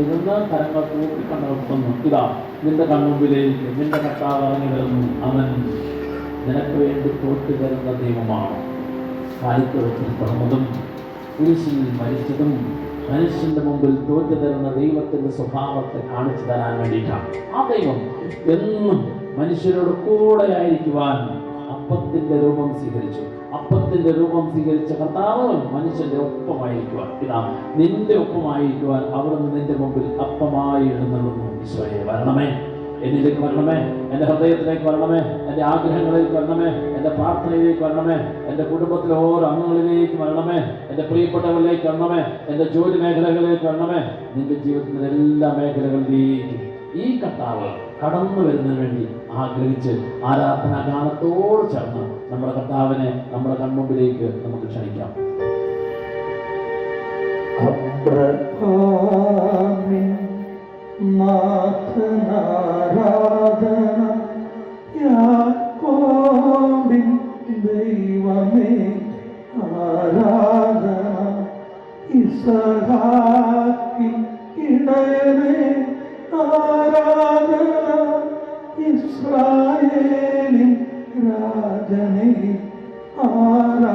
നിന്ന് കരങ്ങൾ കൂട്ടി കണ്ണുന്നു ഇതാ നിന്റെ കണ്ണുമ്പിലേക്ക് നിന്റെ കർത്താവ് ഇറങ്ങി വരുന്നു. അവൻ നിനക്ക് വേണ്ടി തരുന്ന ദൈവമാണ്. കാലിത്ത് വെച്ച് തുറന്നതും കുരിശിൽ മരിച്ചതും മനുഷ്യന്റെ മുമ്പിൽ തോറ്റു തരുന്ന ദൈവത്തിന്റെ സ്വഭാവത്തെ കാണിച്ചു തരാൻ വേണ്ടിയിട്ടാണ്. ആ ദൈവം എന്നും മനുഷ്യരോട് കൂടെ ആയിരിക്കുവാൻ അപ്പത്തിന്റെ രൂപം സ്വീകരിച്ചു. അപ്പത്തിന്റെ രൂപം സ്വീകരിച്ച കർത്താവ് മനുഷ്യന്റെ ഒപ്പമായിരിക്കുവാൻ ഇതാ നിന്റെ ഒപ്പമായിരിക്കുവാൻ അവിടുന്ന് നിന്റെ മുമ്പിൽ അപ്പമായി എഴുന്നള്ളുന്നു. ഈശോയെ വരണമേ. എന്നിലേക്ക് വരണമേ. എന്റെ ഹൃദയത്തിലേക്ക് വരണമേ. എന്റെ ആഗ്രഹങ്ങളിലേക്ക് വരണമേ. എന്റെ പ്രാർത്ഥനയിലേക്ക് വരണമേ. എന്റെ കുടുംബത്തിലെ ഓരോ അംഗങ്ങളിലേക്ക് വരണമേ. എന്റെ പ്രിയപ്പെട്ടവരിലേക്ക് വരണമേ. എന്റെ ജോലി മേഖലകളിലേക്ക് വരണമേ. നിന്റെ ജീവിതത്തിലെ എല്ലാ മേഖലകളിലേക്കും ഈ കർത്താവ് കടന്നു വരുന്നതിന് വേണ്ടി ആഗ്രഹിച്ച് ആരാധനാ ഗാനത്തോട് ചേർന്ന് നമ്മുടെ കർത്താവിനെ നമ്മുടെ കൺമുമ്പിലേക്ക് നമുക്ക് ക്ഷണിക്കാം. നാഥനാരാധന യാക്കോബിൻ ദൈവമേ ആരാധന ഇസഹാക്കിൻ ഇടയനേ ആരാധന ഇസ്രായേലിൻ രാജനേ ആരാധന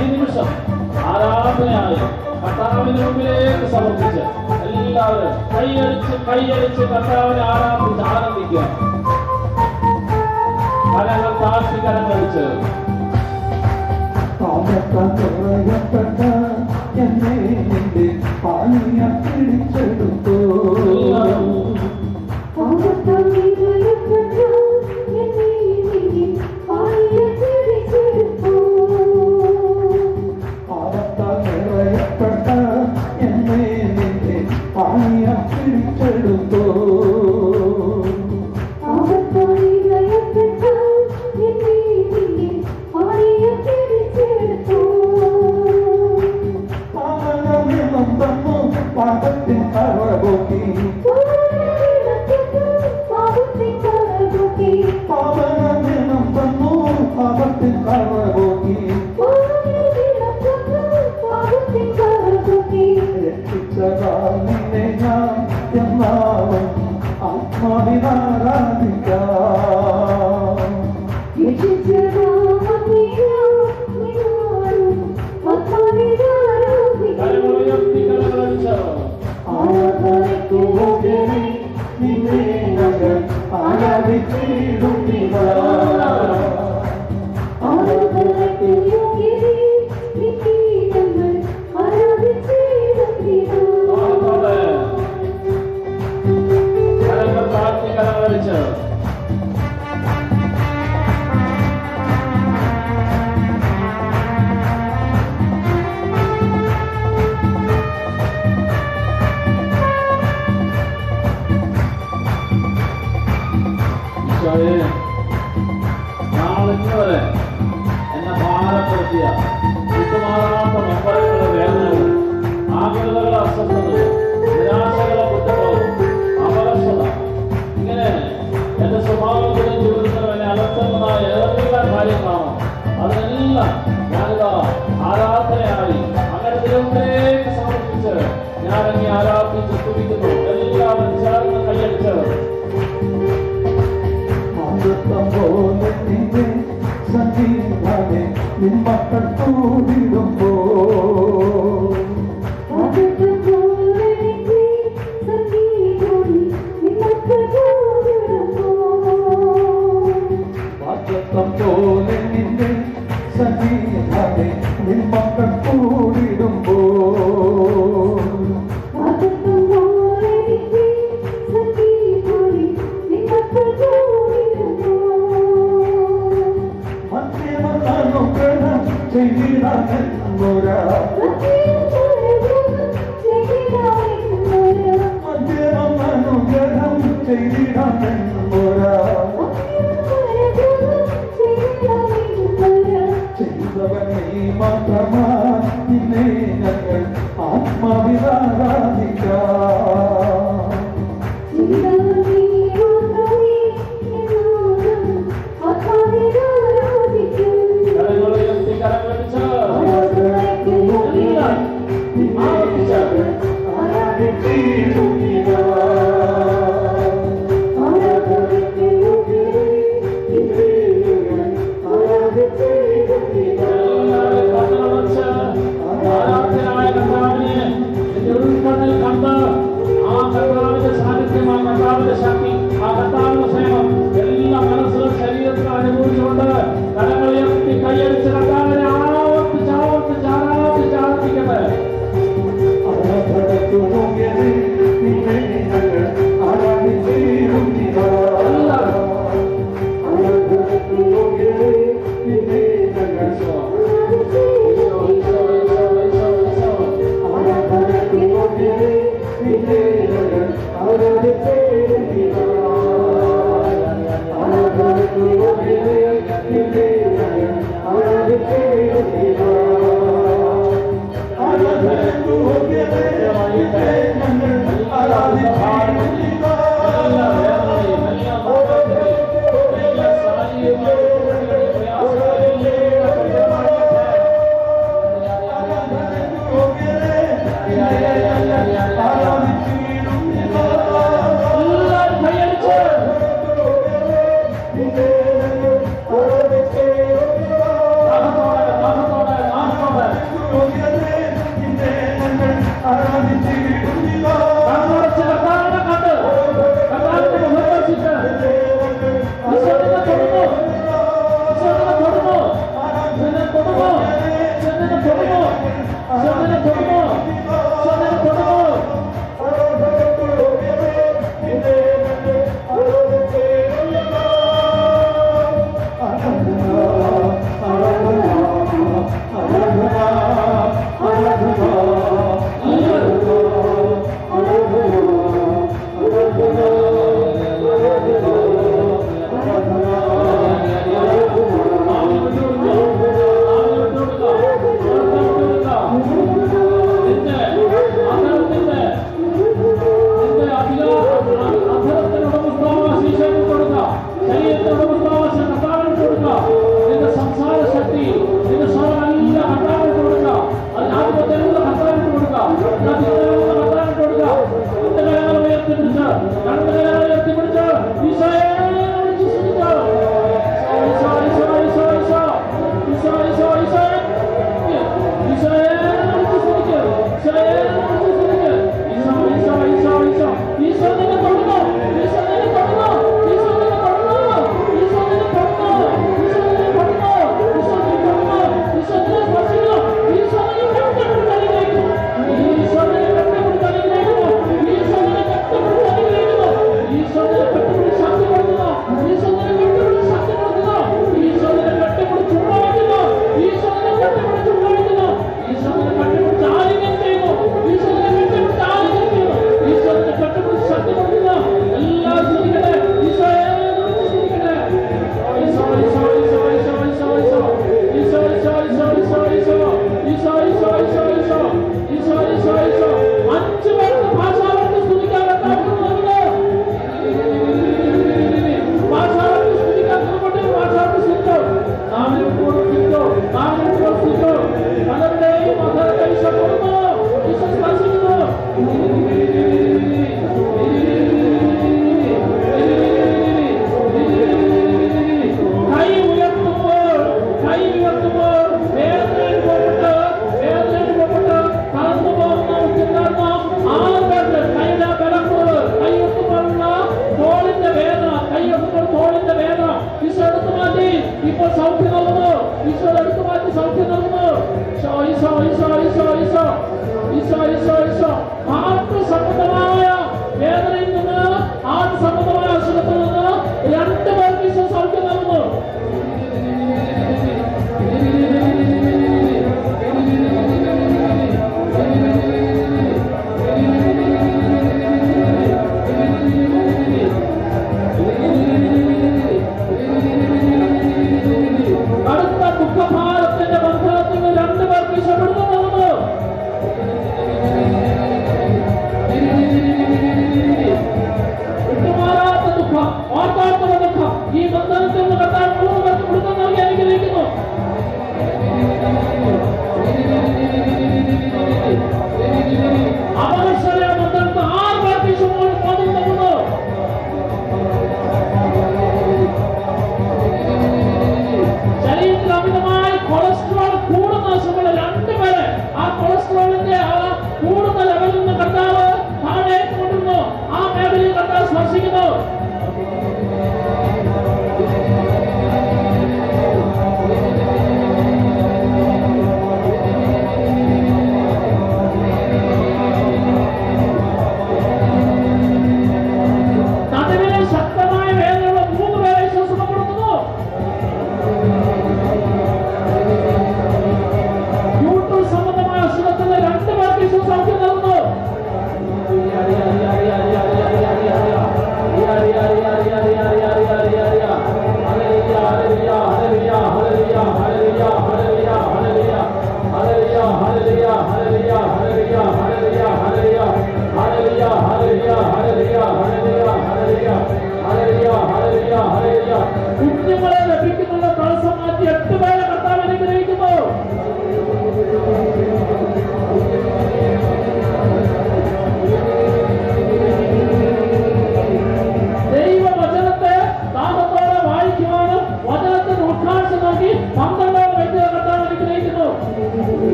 ഈ നിമിഷം ആരാധനയായി കർത്താവിന് മുമ്പിലേക്ക് സമർപ്പിച്ച് എല്ലാവരും കൈയടിച്ച് കൈയടിച്ച് കർത്താവിനെ ആരാധിച്ച് ആനന്ദിക്കുക കരങ്ങൾ താഴ്ത്തി കരങ്ങളിച്ച് എന്നെ നിന്റെ പാനിയ പിടിച്ചെടുത്തു. viver. Sunday, Monday, in Monday.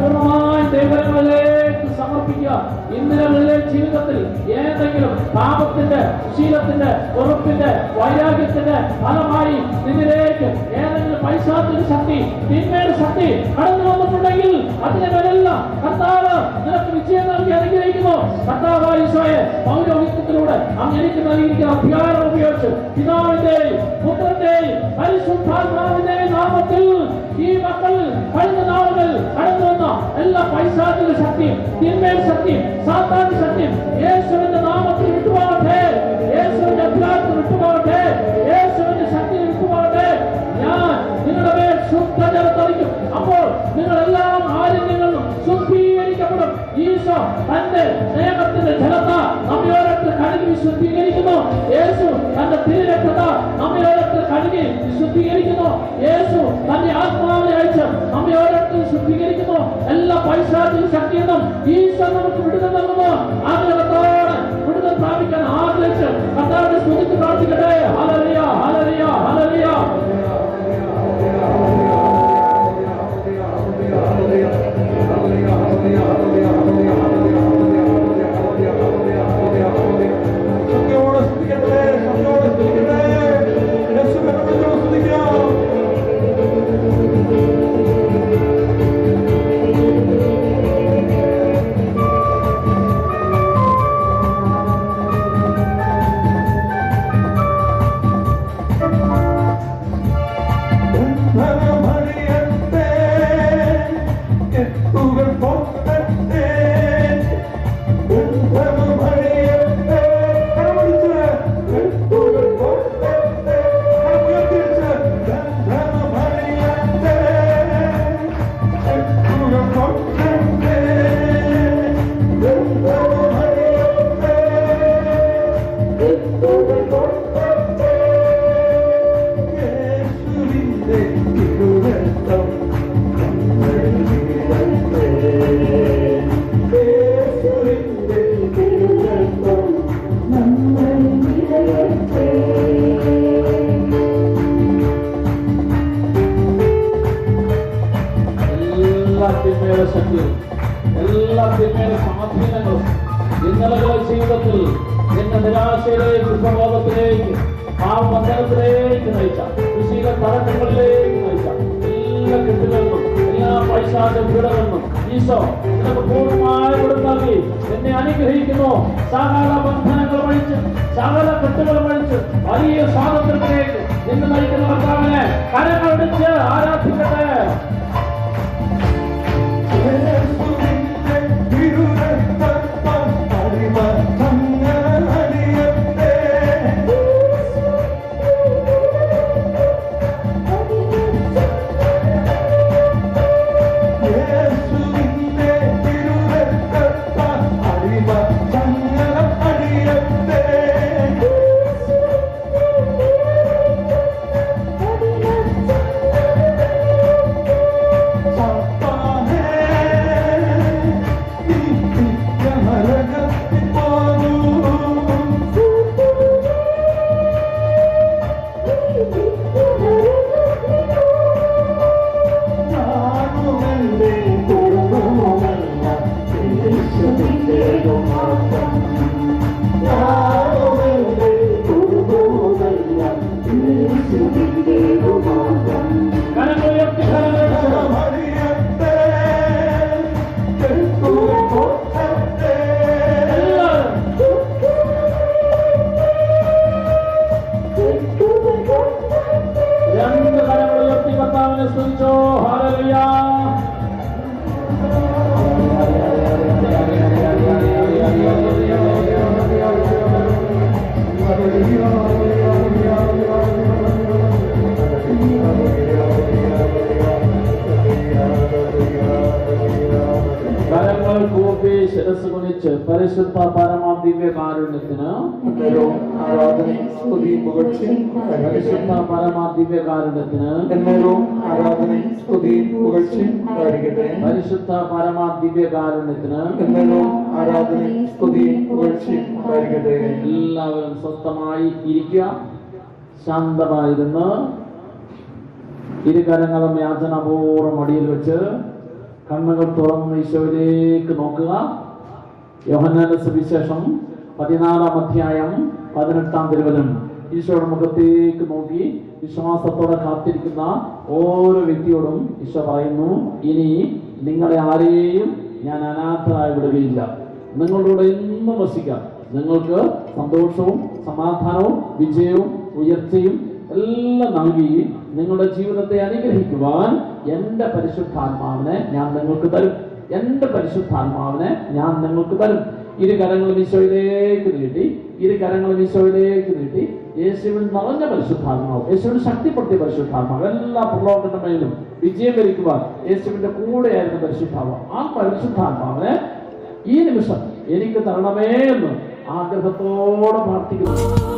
പൂർണമായി ദൈവങ്ങളിലേക്ക് സമർപ്പിക്കുക. ഇന്നലെ ജീവിതത്തിൽ ഏതെങ്കിലും പാപത്തിന്റെ ശീലത്തിന്റെ ഉറപ്പിന്റെ വൈരാഗ്യത്തിന്റെ ഫലമായി ഇതിലേക്ക് ഏതെങ്കിലും പൈശാചിക ശക്തി തിന്മയുടെ ശക്തി കടന്നു വന്നിട്ടുണ്ടെങ്കിൽ അതിനെ വരെല്ലാം കർത്താവ് നിനക്ക് വിജയം നൽകി അനുഗ്രഹിക്കുന്നു. കർത്താവായ ഈശോയെ പൗരോഹിത്യത്തിലൂടെ അങ്ങ് എനിക്ക് നൽകിയിരിക്കുന്ന അധികാരം ഉപയോഗിച്ച് പിതാവിന്റെയും പുത്രന്റെയും പരിശുദ്ധാത്മാവിന്റെയും നാമത്തിൽ ഈ മക്കൾ കഴിഞ്ഞ നാളുകൾ കടന്നു വന്ന എല്ലാ പൈശാചിക ശക്തിയും തിന്മയുടെ ശക്തിയും സാത്താന്യ ശക്തിയും യേശുവിന്റെ നാമത്തിൽ വിട്ടുപോകട്ടെ യേശുവിന്റെ അധികാരത്തിൽ വിട്ടുപോകട്ടെ യേശുവിന്റെ ശക്തി വിട്ടുപോകട്ടെ ഞാൻ നിങ്ങളുടെ മേൽ ശുദ്ധജലത്തളിക്കും അപ്പോൾ നിങ്ങളെല്ലാം ആരോഗ്യങ്ങളും ശുദ്ധീകരിക്കപ്പെടും. ഈശോ തന്റെ സ്നേഹത്തിന്റെ ജലത്ത നമ്മയോരത്ത് കഴുകി വിശുദ്ധീകരിക്കുന്നു യേശു തന്റെ തിരുരക്തത്താൽ നമ്മെ ഓരോരുത്തർ കഴുകി വിശുദ്ധീകരിക്കുന്നു യേശു തന്റെ ആത്മാവിനെ അയച്ച് നമ്മയോരത്ത് ശുദ്ധീകരിക്കുന്നു. എല്ലാ പൈശാചിക ശക്തിയെന്നും ഈശോ നമുക്ക് വിടുതൽ നൽകുന്നു. ആഗ്രഹത്തോടെ വിടുതൽ പ്രാപിക്കാൻ ആഗ്രഹിച്ച് കർത്താവിനെ സ്തുതിച്ച് പ്രാർത്ഥിക്കട്ടെ. ഹലറിയ ഹലറിയ ഹലറിയ എല്ലാ പൈശാച ഈശോ നിനക്ക് പൂർണമായ വിടുതൽ എന്നെ അനുഗ്രഹിക്കുന്നു. സകല ബന്ധനങ്ങൾ വഴിച്ച് സകല കെട്ടുകൾ വഴിച്ച് വലിയ സ്വാതന്ത്ര്യത്തിലേക്ക് നിന്ന് നയിക്കുന്ന കർത്താവിനെ കരങ്ങളടിച്ച് ആരാധിക്കട്ടെ? എന്നേരവും ആരാധനയും സ്തുതിയും പുകഴ്ചയും പരിശുദ്ധ പരമ ദിവ്യകാരുണ്യത്തിന് എന്നേരവും ആരാധനയും സ്തുതിയും പുകഴ്ചയും ആയിരിക്കട്ടെ. പരിശുദ്ധ പരമ ദിവ്യകാരുണ്യത്തിന് എന്നേരവും ആരാധനയും സ്തുതിയും പുകഴ്ചയും ആയിരിക്കട്ടെ. എല്ലാവരും സ്വസ്ഥമായി ഇരിക്കുക. ശാന്തമായിരുന്ന് ഇരുകരങ്ങളും കരങ്ങളും യാചനാപൂർവം അടിയിൽ വെച്ച് കണ്ണുകൾ തുറന്ന് ഈശോയിലേക്ക് നോക്കുക. യോഹന്നാന്റെ സുവിശേഷം പതിനാലാം അധ്യായം പതിനെട്ടാം തിരുവചനം. ഈശോയുടെ മുഖത്തേക്ക് നോക്കി വിശ്വാസത്തോടെ കാത്തിരിക്കുന്ന ഓരോ വ്യക്തിയോടും ഈശോ പറയുന്നു ഇനി നിങ്ങളെ ആരെയും ഞാൻ അനാഥരായി വിടുകയില്ല. നിങ്ങളുടെ എന്നും വസിക്കാം. നിങ്ങൾക്ക് സന്തോഷവും സമാധാനവും വിജയവും ഉയർച്ചയും എല്ലാം നൽകി നിങ്ങളുടെ ജീവിതത്തെ അനുഗ്രഹിക്കുവാൻ എന്റെ പരിശുദ്ധാത്മാവിനെ ഞാൻ നിങ്ങൾക്ക് തരും. എന്റെ പരിശുദ്ധാത്മാവിനെ ഞാൻ നിങ്ങൾക്ക് തരും. ഇരു കരങ്ങളും ഈശോയിലേക്ക് നീട്ടി ഇരു കരങ്ങളും ഈശോയിലേക്ക് നീട്ടി യേശുവിൽ നിറഞ്ഞ പരിശുദ്ധാത്മാവ് യേശുവിന് ശക്തിപ്പെടുത്തിയ പരിശുദ്ധാത്മാവ് എല്ലാ പ്രലോഭന്റെ മേലും വിജയം വരിക്കുവാൻ യേശുവിന്റെ കൂടെയായിരുന്ന പരിശുദ്ധാത്മാവ് ആ പരിശുദ്ധാത്മാവിനെ ഈ നിമിഷം എനിക്ക് തരണമേ എന്ന് ആഗ്രഹത്തോടെ പ്രാർത്ഥിക്കുന്നു.